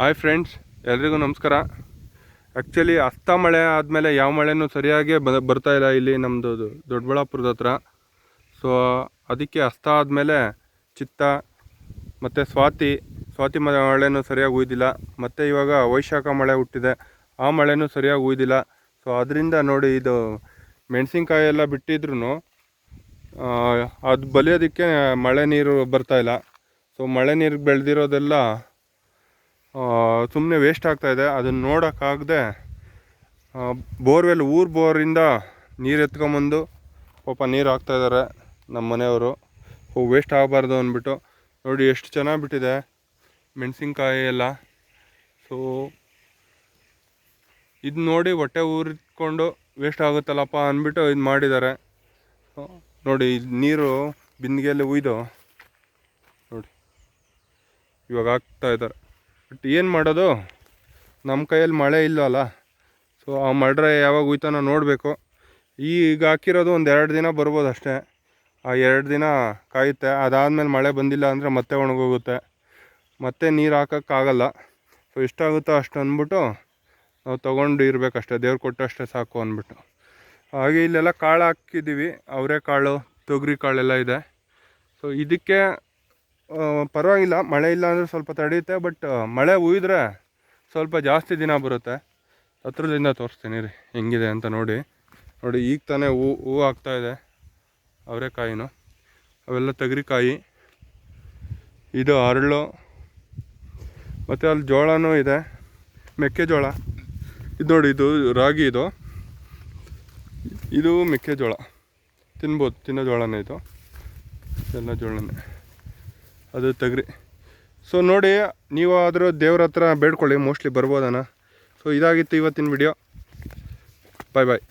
Hi friends ಎಲ್ರಿಗೂ ನಮಸ್ಕಾರ. Actually ಅಸ್ತ ಮಳೆ ಆದಮೇಲೆ ಯಾವ ಮಳೆನೂ ಸರಿಯಾಗಿ ಬರ್ತಾ ಇಲ್ಲ ಇಲ್ಲಿ ನಮ್ಮದು ದೊಡ್ಡಬಳ್ಳಾಪುರದ ಹತ್ರ. ಸೊ ಅದಕ್ಕೆ ಅಸ್ತ ಆದಮೇಲೆ ಚಿತ್ತ ಮತ್ತು ಸ್ವಾತಿ ಸ್ವಾತಿ ಮಳೆನೂ ಸರಿಯಾಗಿ ಉಯ್ದಿಲ್ಲ. ಮತ್ತು ಇವಾಗ ವೈಶಾಖ ಮಳೆ ಹುಟ್ಟಿದೆ. ಆ ಮಳೆನೂ ಸರಿಯಾಗಿ ಉಯ್ದಿಲ್ಲ. ಸೊ ಅದರಿಂದ ನೋಡಿ ಇದು ಮೆಣಸಿನ್ಕಾಯಿ ಎಲ್ಲ ಬಿಟ್ಟಿದ್ರು ಅದು ಬಲಿಯೋದಕ್ಕೆ ಮಳೆ ನೀರು ಬರ್ತಾಯಿಲ್ಲ ಸೊ ಮಳೆ ನೀರು ಬೆಳೆದಿರೋದೆಲ್ಲ ಸುಮ್ಮನೆ ವೇಸ್ಟ್ ಆಗ್ತಾ ಇದೆ. ಅದನ್ನು ನೋಡೋಕ್ಕಾಗದೆ ಬೋರ್ವೆಲ್, ಊರು ಬೋರಿಂದ ನೀರು ಎತ್ಕೊಂಬಂದು ಪಾಪ ನೀರು ಹಾಕ್ತಾಯಿದ್ದಾರೆ ನಮ್ಮ ಮನೆಯವರು. ವೇಸ್ಟ್ ಆಗಬಾರ್ದು ಅಂದ್ಬಿಟ್ಟು. ನೋಡಿ ಎಷ್ಟು ಚೆನ್ನಾಗಿ ಬಿಟ್ಟಿದೆ ಮೆಣಸಿನ್ಕಾಯಿ ಎಲ್ಲ. ಸೊ ಇದು ನೋಡಿ ಹೊಟ್ಟೆ ಊರಿಟ್ಕೊಂಡು ವೇಸ್ಟ್ ಆಗುತ್ತಲ್ಲಪ್ಪ ಅಂದ್ಬಿಟ್ಟು ಇದು ಮಾಡಿದ್ದಾರೆ. ನೋಡಿ, ಇದ್ ನೀರು ಬಿಂದಿಗೆಯಲ್ಲಿ ಉಯ್ದು, ನೋಡಿ, ಇವಾಗ ಹಾಕ್ತಾ ಇದ್ದಾರೆ. ಬಟ್ ಏನು ಮಾಡೋದು? ನಮ್ಮ ಕೈಯಲ್ಲಿ ಮಳೆ ಇಲ್ಲವಲ್ಲ ಸೊ ಆ ಮಡ್ರೆ ಯಾವಾಗ ಹೋಯ್ತಾನೋ ನೋಡಬೇಕು. ಈಗ ಹಾಕಿರೋದು ಒಂದು ಎರಡು ದಿನ ಬರ್ಬೋದು ಅಷ್ಟೇ. ಆ ಎರಡು ದಿನ ಕಾಯುತ್ತೆ. ಅದಾದಮೇಲೆ ಮಳೆ ಬಂದಿಲ್ಲ ಅಂದರೆ ಮತ್ತೆ ಒಣಗೋಗುತ್ತೆ. ಮತ್ತೆ ನೀರು ಹಾಕೋಕ್ಕಾಗಲ್ಲ ಸೊ ಇಷ್ಟಾಗುತ್ತೋ ಅಷ್ಟು ಅಂದ್ಬಿಟ್ಟು ನಾವು ತೊಗೊಂಡು ಇರಬೇಕಷ್ಟೇ. ದೇವ್ರು ಕೊಟ್ಟಷ್ಟೇ ಸಾಕು ಅಂದ್ಬಿಟ್ಟು. ಹಾಗೆ ಇಲ್ಲೆಲ್ಲ ಕಾಳು ಹಾಕಿದ್ದೀವಿ ಅವರೆಕಾಳು ತೊಗರಿ ಕಾಳೆಲ್ಲ ಇದೆ. ಸೊ ಇದಕ್ಕೆ ಪರವಾಗಿಲ್ಲ. ಮಳೆ ಇಲ್ಲ ಅಂದರೆ ಸ್ವಲ್ಪ ತಡೆಯುತ್ತೆ ಬಟ್ ಮಳೆ ಹುಯ್ದ್ರೆ ಸ್ವಲ್ಪ ಜಾಸ್ತಿ ದಿನ ಬರುತ್ತೆ. ಹತ್ರದಿಂದ ತೋರಿಸ್ತೀನಿ ರೀ, ಹೆಂಗಿದೆ ಅಂತ ನೋಡಿ. ನೋಡಿ, ಈಗ ತಾನೇ ಹೂ ಹೂ ಆಗ್ತಾ ಇದೆ. ಅವರೆಕಾಯಿನು. ಅವೆಲ್ಲ ತೊಗರಿಕಾಯಿ, ಇದು ಅರಳು ಮತ್ತು ಅಲ್ಲಿ ಜೋಳನೂ ಇದೆ. ಮೆಕ್ಕೆಜೋಳ. ಇದು ನೋಡಿ, ಇದು ರಾಗಿ ಇದು. ಇದು ಮೆಕ್ಕೆಜೋಳ. ತಿನ್ಬೋದು, ತಿನ್ನೋ ಜೋಳನೇ ಇದು. ಎಲ್ಲ ಜೋಳನೇ. ಅದು ತೆಗ್ರಿ. ಸೊ ನೋಡಿ, ನೀವು ಆದರೂ ದೇವ್ರ ಹತ್ರ ಬೇಡ್ಕೊಳ್ಳಿ ಮೋಸ್ಟ್ಲಿ ಬರ್ಬೋದಣ್ಣ ಸೊ ಇದಾಗಿತ್ತು ಇವತ್ತಿನ ವಿಡಿಯೋ ಬಾಯ್ ಬಾಯ್